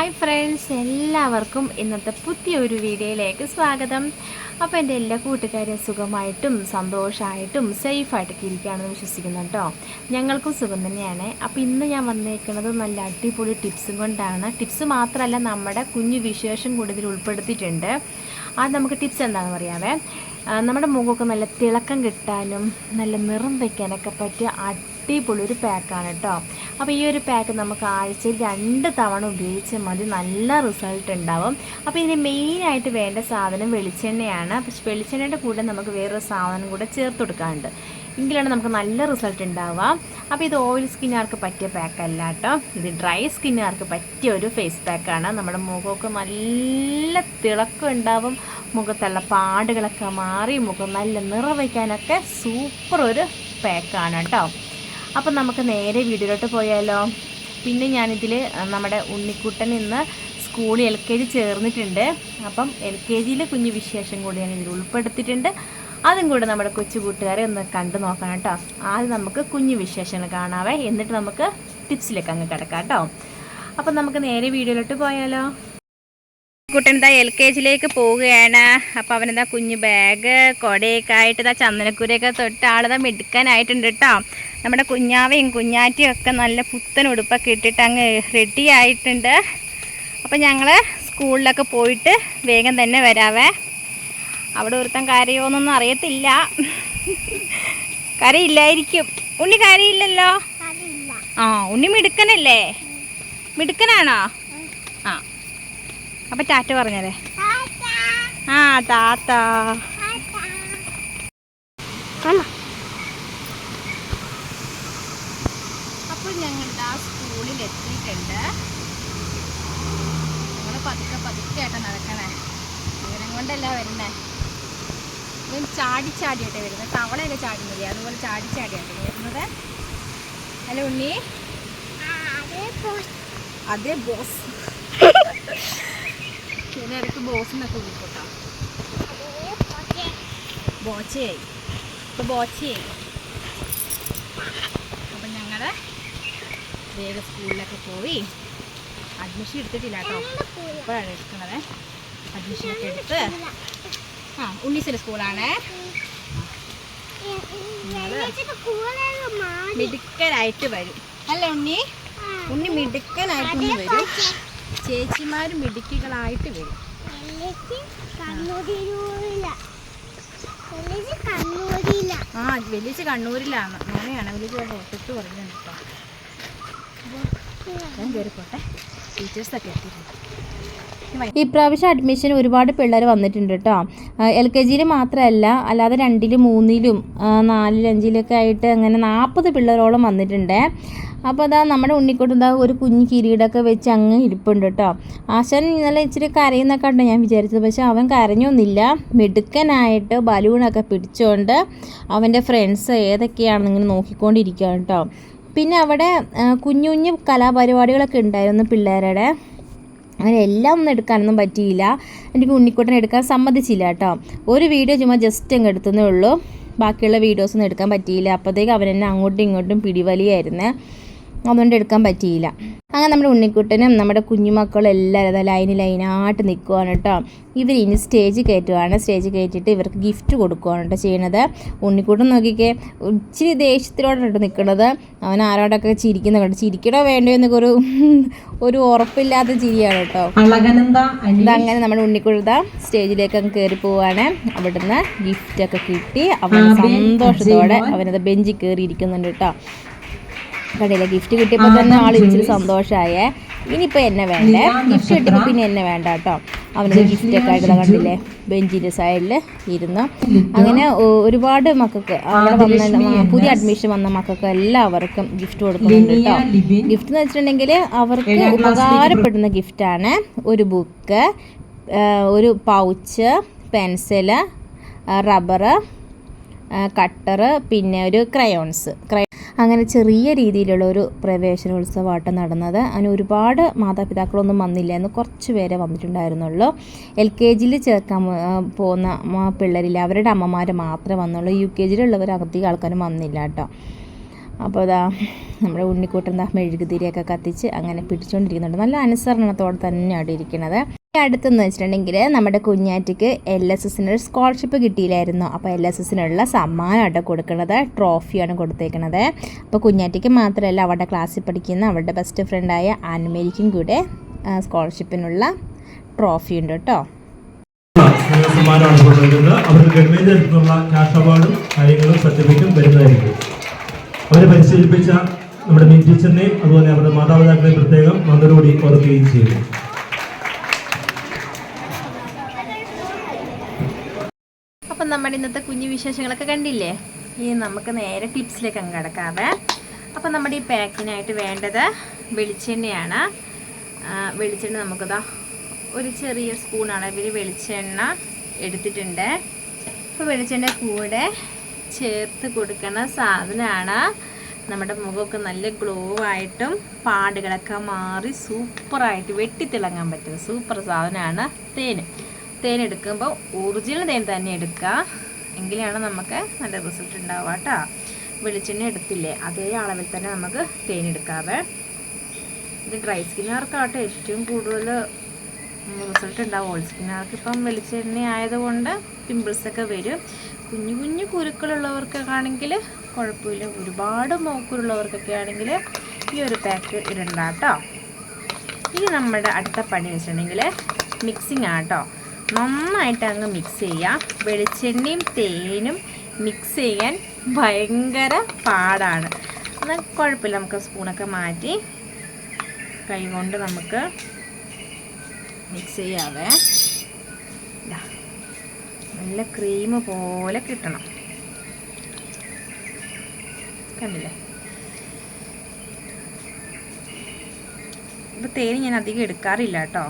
Hi friends എല്ലാവർക്കും ഇന്നത്തെ പുതിയൊരു വീഡിയോയിലേക്ക് സ്വാഗതം. അപ്പോൾ എന്റെ എല്ലാ കൂട്ടുകാരും സുഖമായിട്ടും സന്തോഷമായിട്ടും സേഫായിട്ടൊക്കെ ഇരിക്കുകയാണെന്ന് വിശ്വസിക്കുന്നു കേട്ടോ. ഞങ്ങൾക്കും സുഖം തന്നെയാണ്. അപ്പോൾ ഇന്ന് ഞാൻ വന്നേക്കുന്നത് നല്ല അടിപൊളി ടിപ്സും കൊണ്ടാണ്. ടിപ്സ് മാത്രമല്ല നമ്മുടെ കുഞ്ഞു വിശേഷം കൂടുതൽ ഉൾപ്പെടുത്തിയിട്ടുണ്ട്. അത് നമുക്ക് ടിപ്സ് എന്താണെന്ന് പറയാവേ ആ, നമ്മുടെ മുഖമൊക്കെ നല്ല തിളക്കം കിട്ടാനും നല്ല നിറം വയ്ക്കാനൊക്കെ പറ്റിയ അടിപൊളി ഒരു പാക്കാണ് കേട്ടോ. അപ്പോൾ ഈ ഒരു പാക്ക് നമുക്ക് ആഴ്ചയിൽ രണ്ട് തവണ ഉപയോഗിച്ചാൽ മതി. നല്ല റിസൾട്ട് ഉണ്ടാവും. അപ്പോൾ ഇതിന് മെയിനായിട്ട് വേണ്ട സാധനം വെളിച്ചെണ്ണയാണ്. പക്ഷെ വെളിച്ചെണ്ണയുടെ കൂടെ നമുക്ക് വേറൊരു സാധനം കൂടെ ചേർത്ത് കൊടുക്കാനുണ്ട്. എങ്കിലാണ് നമുക്ക് നല്ല റിസൾട്ട് ഉണ്ടാവുക. അപ്പോൾ ഇത് ഓയിൽ സ്കിന്നുകാർക്ക് പറ്റിയ പാക്കല്ല കേട്ടോ ഇത് ഡ്രൈ സ്കിന്നുകാർക്ക് പറ്റിയ ഒരു ഫേസ് പാക്കാണ് നമ്മുടെ മുഖമൊക്കെ നല്ല തിളക്കം ഉണ്ടാവും. മുഖത്തുള്ള പാടുകളൊക്കെ മാറി മുഖം നല്ല നിറവയ്ക്കാനൊക്കെ സൂപ്പർ ഒരു പാക്കാണ് കേട്ടോ അപ്പം നമുക്ക് നേരെ വീഡിയോയിലോട്ട് പോയാലോ. പിന്നെ ഞാനിതിൽ നമ്മുടെ ഉണ്ണിക്കുട്ടൻ ഇന്ന് സ്കൂളിൽ എൽ കെ ജി ചേർന്നിട്ടുണ്ട്. അപ്പം എൽ കെ ജിയിലെ കുഞ്ഞു വിശേഷം കൂടി ഞാൻ ഇതിൽ ഉൾപ്പെടുത്തിയിട്ടുണ്ട്. അതും കൂടെ നമ്മുടെ കൊച്ചു കൂട്ടുകാരെ ഒന്ന് കണ്ടു നോക്കണം കേട്ടോ. ആദ്യം നമുക്ക് കുഞ്ഞു വിശേഷങ്ങൾ കാണാവേ. എന്നിട്ട് നമുക്ക് ടിപ്സിലേക്ക് അങ്ങ് കിടക്കാം കേട്ടോ. അപ്പം നമുക്ക് നേരെ വീഡിയോയിലോട്ട് പോയാലോ. കുട്ടൻ ഇതാ എൽ കെ ജിയിലേക്ക് പോവുകയാണ്. അപ്പോൾ അവനെന്താ കുഞ്ഞു ബാഗ് കൊടയൊക്കെ ആയിട്ട് ഇതാ ചന്ദനക്കുരയൊക്കെ തൊട്ട് ആളിതാ മെടുക്കാനായിട്ടുണ്ട് കേട്ടോ. നമ്മുടെ കുഞ്ഞാവയും കുഞ്ഞാറ്റിയും ഒക്കെ നല്ല പുത്തൻ ഉടുപ്പൊക്കെ ഇട്ടിട്ട് അങ്ങ് റെഡി ആയിട്ടുണ്ട്. അപ്പോൾ ഞങ്ങൾ സ്കൂളിലൊക്കെ പോയിട്ട് വേഗം തന്നെ വരാവേ. അവിടെ ഒരുത്തൻ കരയോന്നൊന്നും അറിയത്തില്ല. കരയില്ലായിരിക്കും. ഉണ്ണി കരയില്ലല്ലോ? ആ ഉണ്ണി മിടുക്കനല്ലേ? മിടുക്കനാണോ? ആ. അപ്പൊ ടാറ്റ പറഞ്ഞല്ലേ ആ താത്ത അപ്പോൾ ഞങ്ങൾ ആ സ്കൂളിൽ എത്തിയിട്ടുണ്ട്. ഞങ്ങൾ പതുക്കെ പതുക്കെ ആയിട്ട് നടക്കണേ. വിവരം കൊണ്ടല്ല വരുന്നേ? ഇവൻ ചാടി ചാടിയായിട്ട് വരുന്നത് തവളയൊക്കെ ചാടുന്നില്ലേ അതുപോലെ ചാടി ചാടിയായിട്ട് വരുന്നത്. ഹലോ ഉണ്ണി. അതേ ബോസ്. പിന്നെ ഇടയ്ക്ക് ബോസിനൊക്കെ വിളിക്കട്ടോ ബോച്ചയായി ഇപ്പൊ ബോച്ചയായി അപ്പം ഞങ്ങൾ വേഗം സ്കൂളിലൊക്കെ പോയി അഡ്മിഷൻ എടുത്തിട്ടില്ല കേട്ടോ ഇപ്പോഴാണ് എടുക്കണത്. അഡ്മിഷനൊക്കെ എടുത്ത് ആ ഉണ്ണീസിന്റെ സ്കൂളാണേ. മിടുക്കനായിട്ട് വരും. അല്ല ഉണ്ണി? ഉണ്ണി മിടുക്കനായിട്ട് ഉണ്ണി വരും. ചേച്ചിമാർ മിടുക്കികളായിട്ട് വരും. ആ വലിയ കണ്ണൂരിലാണ്. അങ്ങനെയാണ് വലിയ ഒട്ടിട്ട് പറഞ്ഞു കേട്ടോ. ഞാൻ കയറിപ്പോട്ടെ ടീച്ചേഴ്സൊക്കെ എത്തിയിട്ടുണ്ട്. ഇപ്രാവശ്യം അഡ്മിഷൻ ഒരുപാട് പിള്ളേർ വന്നിട്ടുണ്ട് കേട്ടോ എൽ കെ ജിയിൽ മാത്രമല്ല അല്ലാതെ രണ്ടിലും മൂന്നിലും നാലിലും അഞ്ചിലൊക്കെ ആയിട്ട് അങ്ങനെ നാൽപ്പത് പിള്ളേരോളം വന്നിട്ടുണ്ട്. അപ്പോൾ അതാ നമ്മുടെ ഉണ്ണിക്കോട്ട് ഒരു കുഞ്ഞു കിരീടമൊക്കെ വെച്ച് അങ്ങ് ഇരിപ്പുണ്ട് കേട്ടോ ആശാൻ ഇന്നലെ ഇച്ചിരി കരയുന്നൊക്കെ ഉണ്ട് ഞാൻ വിചാരിച്ചത് പക്ഷേ അവൻ കരഞ്ഞൊന്നുമില്ല. മിടുക്കനായിട്ട് ബലൂണൊക്കെ പിടിച്ചുകൊണ്ട് അവന്റെ ഫ്രണ്ട്സ് ഏതൊക്കെയാണെന്ന് ഇങ്ങനെ നോക്കിക്കൊണ്ടിരിക്കുകയാണ് കേട്ടോ പിന്നെ അവിടെ കുഞ്ഞു കുഞ്ഞു കലാപരിപാടികളൊക്കെ ഉണ്ടായിരുന്നു പിള്ളേരുടെ. അങ്ങനെ എല്ലാം ഒന്നും എടുക്കാനൊന്നും പറ്റിയില്ല. എനിക്ക് ഉണ്ണിക്കുട്ടൻ എടുക്കാൻ സമ്മതിച്ചില്ല കേട്ടോ. ഒരു വീഡിയോ ചുമ്മാ ജസ്റ്റ് അങ്ങ് എടുത്തതേ ഉള്ളൂ. ബാക്കിയുള്ള വീഡിയോസൊന്നും എടുക്കാൻ പറ്റിയില്ല. അപ്പോഴത്തേക്ക് അവൻ എന്നെ അങ്ങോട്ടും ഇങ്ങോട്ടും പിടിവലിയായിരുന്നു. അതുകൊണ്ട് എടുക്കാൻ പറ്റിയില്ല. അങ്ങനെ നമ്മുടെ ഉണ്ണിക്കുട്ടനും നമ്മുടെ കുഞ്ഞുമക്കളും എല്ലാവരും അതാ ലൈന് ലൈനായിട്ട് നിൽക്കുവാണ് കേട്ടോ. ഇവർ ഇനി സ്റ്റേജ് കയറ്റുവാണ്. സ്റ്റേജ് കയറ്റിയിട്ട് ഇവർക്ക് ഗിഫ്റ്റ് കൊടുക്കുവാണ് കേട്ടോ ചെയ്യണത്. ഉണ്ണിക്കുട്ടൻ നോക്കിക്കേ ഇച്ചിരി ദേഷ്യത്തിലോടെ കേട്ടോ നിൽക്കുന്നത് അവൻ ആരോടൊക്കെ ചിരിക്കുന്ന കേട്ടോ ചിരിക്കണോ വേണ്ടോ എന്നൊക്കെ ഒരു ഒരു ഉറപ്പില്ലാത്ത ചിരിയാണ് കേട്ടോ. അങ്ങനെ നമ്മുടെ ഉണ്ണിക്കുഴുത സ്റ്റേജിലേക്ക് അങ്ങ് കയറി പോവാണ്. അവിടുന്ന് ഗിഫ്റ്റൊക്കെ കിട്ടി. അവൻ സന്തോഷത്തോടെ അവനത് ബെഞ്ചിൽ കയറി ഇരിക്കുന്നുണ്ട് കേട്ടോ. കണ്ടില്ല ഗിഫ്റ്റ് കിട്ടിയപ്പോൾ തന്നെ ആൾ ഇച്ചിരി സന്തോഷമായേ ഇനിയിപ്പോൾ എന്നെ വേണ്ടേ? ഗിഫ്റ്റ് കിട്ടിയപ്പോൾ പിന്നെ എന്നെ വേണ്ട കേട്ടോ. അവന്റെ ഗിഫ്റ്റ് ഒക്കെ ആയിട്ട് കണ്ടില്ലേ? ബെഞ്ചിന്റെ സൈഡിൽ ഇരുന്നു. അങ്ങനെ ഒരുപാട് മക്കൾക്ക് അവിടെ വന്ന പുതിയ അഡ്മിഷൻ വന്ന മക്കൾക്ക് എല്ലാവർക്കും ഗിഫ്റ്റ് കൊടുക്കുന്നുണ്ട് കേട്ടോ. ഗിഫ്റ്റ് എന്ന് വെച്ചിട്ടുണ്ടെങ്കിൽ അവർക്ക് ഉപകാരപ്പെടുന്ന ഗിഫ്റ്റാണ് ഒരു ബുക്ക് ഒരു പൗച്ച് പെൻസിൽ റബ്ബറ് കട്ടറ് പിന്നെ ഒരു ക്രയോൺസ് ക്രയ അങ്ങനെ ചെറിയ രീതിയിലുള്ള ഒരു പ്രവേശനോത്സവമായിട്ട് നടന്നത്. അതിന് ഒരുപാട് മാതാപിതാക്കളൊന്നും വന്നില്ല എന്ന് കുറച്ച് പേരെ വന്നിട്ടുണ്ടായിരുന്നുള്ളൂ. എൽ കെ ജിയിൽ ചേർക്കാൻ പോകുന്ന പിള്ളേരില്ല. അവരുടെ അമ്മമാർ മാത്രമേ വന്നുള്ളൂ. യു കെ ജിയിലുള്ളവർ അധികം ആൾക്കാരും വന്നില്ല കേട്ടോ. അപ്പോൾ അതാ നമ്മുടെ ഉണ്ണിക്കൂട്ടൻ ദാ മെഴുകുതിരിയൊക്കെ കത്തിച്ച് അങ്ങനെ പിടിച്ചുകൊണ്ടിരിക്കുന്നുണ്ട് നല്ല അനുസരണത്തോടെ തന്നെയാണ് ഇരിക്കുന്നത്. അടുത്തെന്ന് വെച്ചിട്ടുണ്ടെങ്കിൽ നമ്മുടെ കുഞ്ഞാറ്റിക്ക് എൽ എസ് എസിന് ഒരു സ്കോളർഷിപ്പ് കിട്ടിയില്ലായിരുന്നു. അപ്പോൾ എൽ എസ് എസിനുള്ള സമ്മാനമായിട്ട് കൊടുക്കുന്നത് ട്രോഫിയാണ് കൊടുത്തേക്കുന്നത് അപ്പോൾ കുഞ്ഞാറ്റിക്ക് മാത്രമല്ല അവരുടെ ക്ലാസ്സിൽ പഠിക്കുന്ന അവരുടെ ബെസ്റ്റ് ഫ്രണ്ടായ ആൻമേരിക്കും കൂടെ സ്കോളർഷിപ്പിനുള്ള ട്രോഫി ഉണ്ട് കേട്ടോ. സമ്മാനമാണ് അവർക്ക് ഗവൺമെന്റ് നിന്നുള്ള ക്യാഷ് അവാർഡും കാര്യങ്ങളും സർട്ടിഫിക്കറ്റും വരുന്നതായിരിക്കും. അവരെ പരിശീലിപ്പിച്ച നമ്മുടെ മീൻ ടീച്ചറിനെയും അതുപോലെ അവരുടെ മാതാപിതാക്കളെ പ്രത്യേകം നന്ദിയോടുകൂടി ഓർക്കുകയും ചെയ്യുന്നു നമ്മുടെ ഇന്നത്തെ കുഞ്ഞു വിശേഷങ്ങളൊക്കെ കണ്ടില്ലേ? ഇനി നമുക്ക് നേരെ ടിപ്സിലേക്ക് അങ്ങ് കിടക്കാവേ. അപ്പം നമ്മുടെ ഈ പാക്കിനായിട്ട് വേണ്ടത് വെളിച്ചെണ്ണയാണ്. വെളിച്ചെണ്ണ നമുക്കിതാ ഒരു ചെറിയ സ്പൂൺ അളവിൽ വെളിച്ചെണ്ണ എടുത്തിട്ടുണ്ട്. അപ്പോൾ വെളിച്ചെണ്ണ കൂടെ ചേർത്ത് കൊടുക്കുന്ന സാധനമാണ്. നമ്മുടെ മുഖമൊക്കെ നല്ല ഗ്ലോ ആയിട്ടും പാടുകളൊക്കെ മാറി സൂപ്പറായിട്ട് വെട്ടിത്തിളങ്ങാൻ പറ്റുന്ന സൂപ്പർ സാധനമാണ് തേൻ തേൻ എടുക്കുമ്പോൾ ഒറിജിനൽ തേൻ തന്നെ എടുക്കുക എങ്കിലാണ് നമുക്ക് നല്ല റിസൾട്ട് ഉണ്ടാവുക കേട്ടോ വെളിച്ചെണ്ണ എടുത്തില്ലേ അതേ അളവിൽ തന്നെ നമുക്ക് തേൻ എടുക്കാവേ. ഇത് ഡ്രൈ സ്കിന്നുകാർക്കാട്ടെ ഏറ്റവും കൂടുതൽ റിസൾട്ട് ഉണ്ടാവും ഓൾ സ്കിന്നുകാർക്ക് ഇപ്പം വെളിച്ചെണ്ണ ആയതുകൊണ്ട് പിമ്പിൾസൊക്കെ വരും. കുഞ്ഞു കുഞ്ഞു കുരുക്കളുള്ളവർക്കൊക്കെ കുഴപ്പമില്ല. ഒരുപാട് മോക്കുരുള്ളവർക്കൊക്കെ ആണെങ്കിൽ ഈ ഒരു പാക്ക് ഇടണ്ട കേട്ടോ ഇനി നമ്മുടെ അടുത്ത പണി വെച്ചിട്ടുണ്ടെങ്കിൽ മിക്സിങ് ആട്ടോ. നന്നായിട്ട് അങ്ങ് മിക്സ് ചെയ്യുക വെളിച്ചെണ്ണയും തേനും മിക്സ് ചെയ്യാൻ ഭയങ്കര പാടാണ്. എന്നാൽ കുഴപ്പമില്ല നമുക്ക് സ്പൂണൊക്കെ മാറ്റി കൈ കൊണ്ട് നമുക്ക് മിക്സ് ചെയ്യാവേ. നല്ല ക്രീം പോലെ കിട്ടണം. കണ്ടില്ലേ? ഇപ്പോൾ തേൻ ഞാൻ അധികം എടുക്കാറില്ല കേട്ടോ.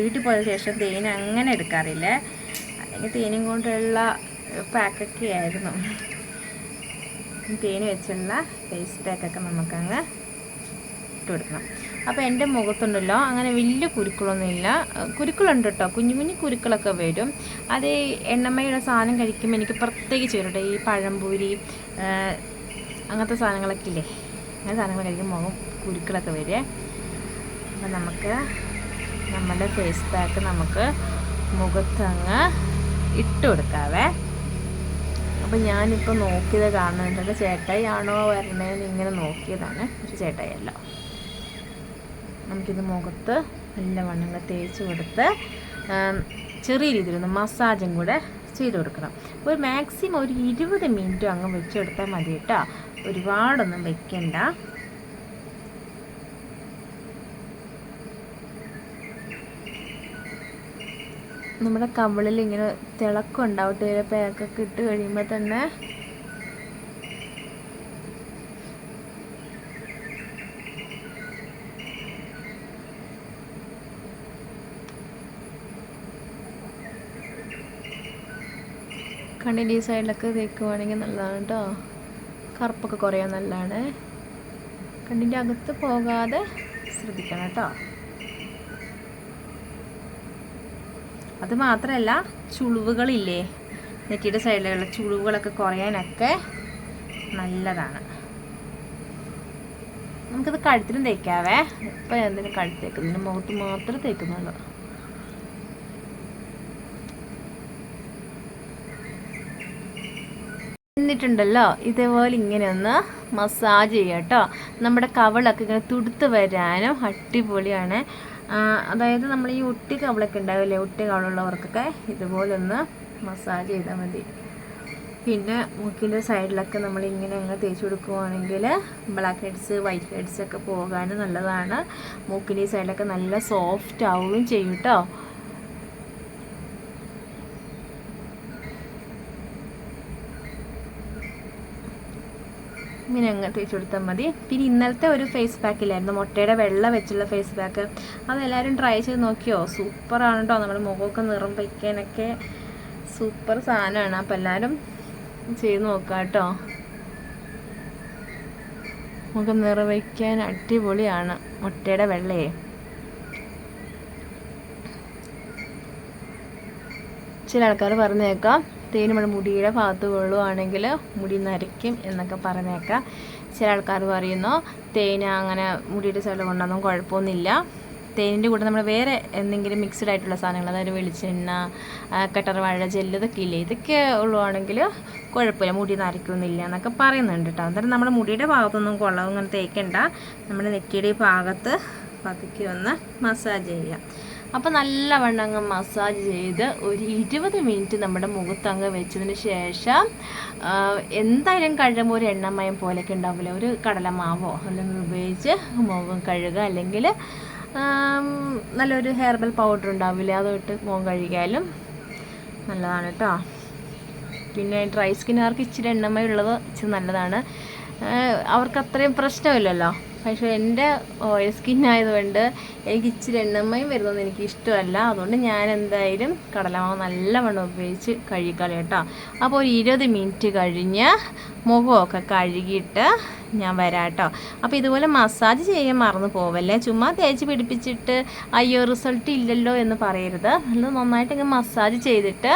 വീട്ടിൽ പോയ ശേഷം തേൻ അങ്ങനെ എടുക്കാറില്ല. അല്ലെങ്കിൽ തേനും കൊണ്ടുള്ള പാക്കൊക്കെ ആയിരുന്നു. തേൻ വെച്ചുള്ള ഫേസ് പാക്കൊക്കെ നമുക്കങ്ങ് ഇട്ട് കൊടുക്കണം. അപ്പോൾ എന്റെ മുഖത്തുണ്ടല്ലോ അങ്ങനെ വലിയ കുരുക്കളൊന്നുമില്ല കുരുക്കളുണ്ട് കേട്ടോ കുഞ്ഞു കുഞ്ഞു കുരുക്കളൊക്കെ വരും. അത് ഈ എണ്ണമ്മയുടെ സാധനം കഴിക്കുമ്പോൾ എനിക്ക് പ്രത്യേകിച്ച് വരും കേട്ടോ ഈ പഴംപൂരി അങ്ങനത്തെ സാധനങ്ങളൊക്കെ ഇല്ലേ? അങ്ങനെ സാധനങ്ങൾ കഴിക്കുമ്പോൾ മുഖം കുരുക്കളൊക്കെ വരും അപ്പം നമുക്ക് നമ്മുടെ ഫേസ് പാക്ക് നമുക്ക് മുഖത്തങ്ങ് ഇട്ട് കൊടുക്കാവേ. അപ്പം ഞാനിപ്പോൾ നോക്കിയത് കാണുന്നുണ്ട്. ചേട്ടായിയാണോ വരണേന്ന് ഇങ്ങനെ നോക്കിയതാണ്. ഒരു ചേട്ടായിയല്ല. നമുക്കിത് മുഖത്ത് നല്ല വണ്ണങ്ങൾ തേച്ച് കൊടുത്ത് ചെറിയ രീതിയിലൊന്ന് മസാജും കൂടെ ചെയ്ത് കൊടുക്കണം. ഒരു മാക്സിമം ഒരു ഇരുപത് മിനിറ്റും അങ്ങ് വെച്ച് കൊടുത്താൽ മതി കേട്ടോ ഒരുപാടൊന്നും വെക്കണ്ട. നമ്മുടെ കവിളിൽ ഇങ്ങനെ തിളക്കം ഉണ്ടാവട്ടെ പേക്കൊക്കെ ഇട്ട് കഴിയുമ്പോൾ തന്നെ കണ്ണിന്റെ ഈ സൈഡിലൊക്കെ തേക്കുവാണെങ്കിൽ നല്ലതാണ് കേട്ടോ കറുപ്പൊക്കെ കുറയാൻ നല്ലതാണ്. കണ്ണിന്റെ അകത്ത് പോകാതെ ശ്രദ്ധിക്കണം കേട്ടോ അത് മാത്രമല്ല ചുളിവുകളില്ലേ? നെറ്റിയുടെ സൈഡിലുള്ള ചുളിവുകളൊക്കെ കുറയാനൊക്കെ നല്ലതാണ്. നമുക്കത് കഴുത്തിലും തേക്കാവേ. ഇപ്പം എന്തിനും കഴുത്ത് തേക്കുന്നുണ്ട് മുഖത്ത് മാത്രമേ തേക്കുന്നുള്ളൂ. എന്നിട്ടുണ്ടല്ലോ ഇതേപോലെ ഇങ്ങനെ ഒന്ന് മസാജ് ചെയ്യാം കേട്ടോ നമ്മുടെ കവളൊക്കെ ഇങ്ങനെ തുടുത്ത് വരാനും അടിപൊളിയാണ്. അതായത് നമ്മൾ ഈ ഒട്ടി കവളൊക്കെ ഉണ്ടാവില്ലേ? ഒട്ടി കവളുള്ളവർക്കൊക്കെ ഇതുപോലൊന്ന് മസാജ് ചെയ്താൽ മതി. പിന്നെ മൂക്കിന്റെ സൈഡിലൊക്കെ നമ്മൾ ഇങ്ങനെ അങ്ങ് തേച്ച് കൊടുക്കുവാണെങ്കിൽ ബ്ലാക്ക് ഹെഡ്സ് വൈറ്റ് ഹെഡ്സ് ഒക്കെ പോകാനും നല്ലതാണ്. മൂക്കിന്റെ സൈഡിലൊക്കെ നല്ല സോഫ്റ്റ് ആവുകയും ചെയ്യും കേട്ടോ ഇങ്ങനെ അങ്ങ് തേച്ച് കൊടുത്താൽ മതി. പിന്നെ ഇന്നലത്തെ ഒരു ഫേസ് പാക്ക് ഇല്ലായിരുന്നു. മുട്ടയുടെ വെള്ള വെച്ചുള്ള ഫേസ് പാക്ക് അതെല്ലാവരും ട്രൈ ചെയ്ത് നോക്കിയോ? സൂപ്പറാണ് കേട്ടോ നമ്മുടെ മുഖമൊക്കെ നിറം വയ്ക്കാനൊക്കെ സൂപ്പർ സാധനമാണ്. അപ്പം എല്ലാവരും ചെയ്ത് നോക്കുക കേട്ടോ മുഖം നിറവയ്ക്കാൻ അടിപൊളിയാണ് മുട്ടയുടെ വെള്ളയെ. ചില ആൾക്കാർ പറഞ്ഞേക്കാം. തേൻ നമ്മുടെ മുടിയുടെ ഭാഗത്ത് കൊള്ളുവാണെങ്കിൽ മുടി നരയ്ക്കും എന്നൊക്കെ പറഞ്ഞേക്കാം. ചില ആൾക്കാർ പറയുന്നു തേൻ അങ്ങനെ മുടിയുടെ സൈഡിൽ കൊണ്ടൊന്നും കുഴപ്പമൊന്നുമില്ല. തേനിന്റെ കൂടെ നമ്മൾ വേറെ എന്തെങ്കിലും മിക്സ്ഡ് ആയിട്ടുള്ള സാധനങ്ങൾ അതായത് വെളിച്ചെണ്ണ കട്ടർവാഴ ജെല്ല് ഇതൊക്കെ ഇല്ലേ? ഇതൊക്കെ ഉള്ളതാണെങ്കിൽ കുഴപ്പമില്ല മുടി നരയ്ക്കൊന്നുമില്ല എന്നൊക്കെ പറയുന്നുണ്ട് കേട്ടോ. അന്നേരം നമ്മുടെ മുടിയുടെ ഭാഗത്തൊന്നും കൊള്ളവും അങ്ങനെ തേക്കണ്ട. നമ്മുടെ നെറ്റിയുടെ ഭാഗത്ത് പതുക്കി ഒന്ന് മസാജ് ചെയ്യുക അപ്പോൾ നല്ലവണ്ണം അങ്ങ് മസാജ് ചെയ്ത് ഒരു ഇരുപത് മിനിറ്റ് നമ്മുടെ മുഖത്തങ്ങ് വെച്ചതിന് ശേഷം എന്തായാലും കഴുകുമ്പോൾ ഒരു എണ്ണമയം പോലെയൊക്കെ ഉണ്ടാവില്ല? ഒരു കടലമാവോ അല്ലെങ്കിൽ ഉപയോഗിച്ച് മുഖം കഴുകുക. അല്ലെങ്കിൽ നല്ലൊരു ഹെർബൽ പൗഡർ ഉണ്ടാവില്ല? അതിട്ട് മുഖം കഴുകിയാലും നല്ലതാണ് കേട്ടോ പിന്നെ ഡ്രൈ സ്കിന്നുകാർക്ക് ഇച്ചിരി എണ്ണമയുള്ളത് ഇച്ചിരി നല്ലതാണ്. അവർക്ക് അത്രയും പ്രശ്നമില്ലല്ലോ? പക്ഷേ എന്റെ ഓയിൽ സ്കിൻ ആയതുകൊണ്ട് എനിക്ക് ഇച്ചിരി എണ്ണമയം വരുന്നതൊന്നും എനിക്ക് ഇഷ്ടമല്ല. അതുകൊണ്ട് ഞാൻ എന്തായാലും കടലമാവ് നല്ലവണ്ണം ഉപയോഗിച്ച് കഴുകാം കേട്ടോ. അപ്പോൾ ഒരു ഇരുപത് മിനിറ്റ് കഴിഞ്ഞ് മുഖമൊക്കെ കഴുകിയിട്ട് ഞാൻ വരാം കേട്ടോ. അപ്പോൾ ഇതുപോലെ മസാജ് ചെയ്യാൻ മറന്നു പോവല്ലേ? ചുമ്മാ തേച്ച് പിടിപ്പിച്ചിട്ട് അയ്യോ റിസൾട്ട് ഇല്ലല്ലോ എന്ന് പറയരുത്. നല്ല നന്നായിട്ട് മസാജ് ചെയ്തിട്ട്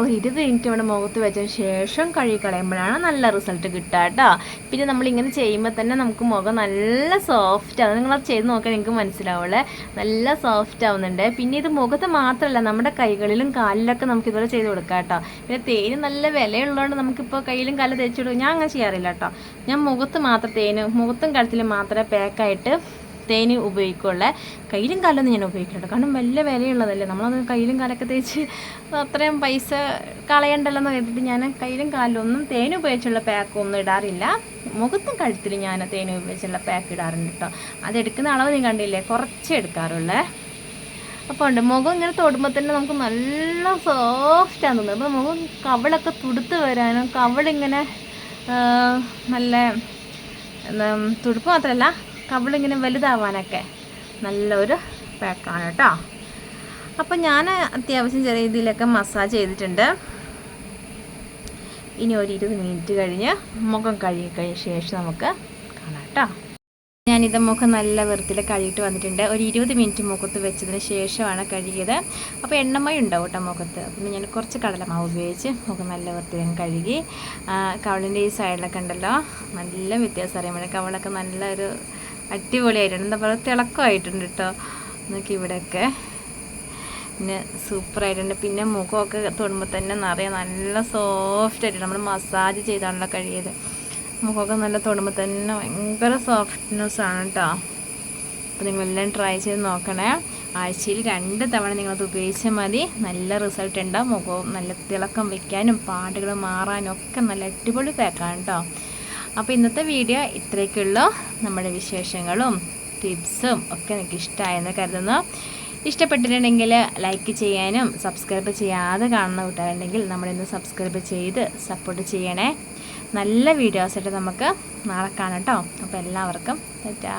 ഒരു ഇരുപത് മിനിറ്റ് നമ്മുടെ മുഖത്ത് വെച്ചതിന് ശേഷം കഴുകി കളയുമ്പോഴാണ് നല്ല റിസൾട്ട് കിട്ടുക കേട്ടോ. പിന്നെ നമ്മളിങ്ങനെ ചെയ്യുമ്പോൾ തന്നെ നമുക്ക് മുഖം നല്ല സോഫ്റ്റ് ആവും. നിങ്ങളത് ചെയ്ത് നോക്കാൻ നിങ്ങൾക്ക് മനസ്സിലാവുള്ളേ. നല്ല സോഫ്റ്റ് ആവുന്നുണ്ട്. പിന്നെ ഇത് മുഖത്ത് മാത്രമല്ല നമ്മുടെ കൈകളിലും കാലിലൊക്കെ നമുക്ക് ഇതുപോലെ ചെയ്ത് കൊടുക്കാം കേട്ടോ. പിന്നെ തേന് നല്ല വിലയുള്ളതുകൊണ്ട് നമുക്കിപ്പോൾ കയ്യിലും കാലിലും തേച്ച് കൊടുക്കും. ഞാൻ അങ്ങനെ ചെയ്യാറില്ല കേട്ടോ. ഞാൻ മുഖത്ത് മാത്രം തേന് മുഖത്തും കഴുത്തിലും മാത്രമേ പാക്കായിട്ട് തേന് ഉപയോഗിക്കുള്ള കയ്യിലും കാലൊന്നും ഞാൻ ഉപയോഗിക്കുന്നുണ്ട് കാരണം വലിയ വിലയുള്ളതല്ലേ. നമ്മളത് കയ്യിലും കാലൊക്കെ തേച്ച് അത്രയും പൈസ കളയണ്ടല്ലോ എന്ന് കരുതിയിട്ട് ഞാൻ കയ്യിലും കാലിലൊന്നും തേൻ ഉപയോഗിച്ചുള്ള പാക്ക് ഒന്നും ഇടാറില്ല. മുഖത്തും കഴുത്തിൽ ഞാൻ തേൻ ഉപയോഗിച്ചുള്ള പാക്ക് ഇടാറുണ്ട് കേട്ടോ അതെടുക്കുന്ന അളവ് നീ കണ്ടില്ലേ? കുറച്ചേ എടുക്കാറുള്ളേ. അപ്പോൾ ഉണ്ട്. മുഖം ഇങ്ങനെ തൊടുമ്പോൾ തന്നെ നമുക്ക് നല്ല സോഫ്റ്റ് തോന്നുന്നത് അപ്പോൾ മുഖം കവളൊക്കെ തുടുത്ത് വരാനും കവളിങ്ങനെ നല്ല തുടുപ്പ് മാത്രമല്ല കവിളിങ്ങനെ വലുതാവാനൊക്കെ നല്ലൊരു പാക്കാണ് കേട്ടോ. അപ്പം ഞാൻ അത്യാവശ്യം ചെറിയ രീതിയിലൊക്കെ മസാജ് ചെയ്തിട്ടുണ്ട്. ഇനി ഒരു ഇരുപത് മിനിറ്റ് കഴിഞ്ഞ് മുഖം കഴുകി കഴിഞ്ഞ ശേഷം നമുക്ക് കാണാം കേട്ടോ. ഞാനിത് മുഖം നല്ല വൃത്തിയിൽ കഴുകിയിട്ട് വന്നിട്ടുണ്ട്. ഒരു ഇരുപത് മിനിറ്റ് മുഖത്ത് വെച്ചതിന് ശേഷമാണ് കഴുകിയത്. അപ്പോൾ എണ്ണമയം ഉണ്ടാവും കേട്ടോ മുഖത്ത്. പിന്നെ ഞാൻ കുറച്ച് കടലമാവ് ഉപയോഗിച്ച് മുഖം നല്ല വൃത്തിയിൽ കഴുകി കവളിന്റെ ഈ സൈഡിലൊക്കെ ഉണ്ടല്ലോ നല്ല വ്യത്യാസം അറിയാൻ വേണ്ടി കവളൊക്കെ നല്ലൊരു അടിപൊളിയായിട്ടുണ്ട്. എന്താ പറയുക തിളക്കമായിട്ടുണ്ട് കേട്ടോ നോക്കി ഇവിടെയൊക്കെ. പിന്നെ സൂപ്പറായിട്ടുണ്ട്. പിന്നെ മുഖമൊക്കെ തൊടുമ്പോൾ തന്നെ നിറയെ നല്ല സോഫ്റ്റ് ആയിട്ട് നമ്മൾ മസാജ് ചെയ്താണല്ലോ കഴിയത് മുഖമൊക്കെ നല്ല തൊടുമ്പോൾ തന്നെ ഭയങ്കര സോഫ്റ്റ്നെസ് ആണ് കേട്ടോ അപ്പോൾ നിങ്ങളെല്ലാം ട്രൈ ചെയ്ത് നോക്കണേ. ആഴ്ചയിൽ രണ്ട് തവണ നിങ്ങളത് ഉപയോഗിച്ചാൽ മതി. നല്ല റിസൾട്ട് ഉണ്ടാവും മുഖവും നല്ല തിളക്കം വയ്ക്കാനും പാടുകൾ മാറാനും ഒക്കെ നല്ല അടിപൊളി പാക്കാണ് കേട്ടോ അപ്പോൾ ഇന്നത്തെ വീഡിയോ ഇത്രയൊക്കെയുള്ള. നമ്മുടെ വിശേഷങ്ങളും ടിപ്സും ഒക്കെ എനിക്ക് ഇഷ്ടമായെന്ന് കരുതുന്നു. ഇഷ്ടപ്പെട്ടിട്ടുണ്ടെങ്കിൽ ലൈക്ക് ചെയ്യാനും സബ്സ്ക്രൈബ് ചെയ്യാതെ കാണുന്ന കൂട്ടുകാരുണ്ടെങ്കിൽ നമ്മളിന്ന് സബ്സ്ക്രൈബ് ചെയ്ത് സപ്പോർട്ട് ചെയ്യണേ. നല്ല വീഡിയോസായിട്ട് നമുക്ക് നാളെ കാണാം കേട്ടോ അപ്പോൾ എല്ലാവർക്കും ടാറ്റാ.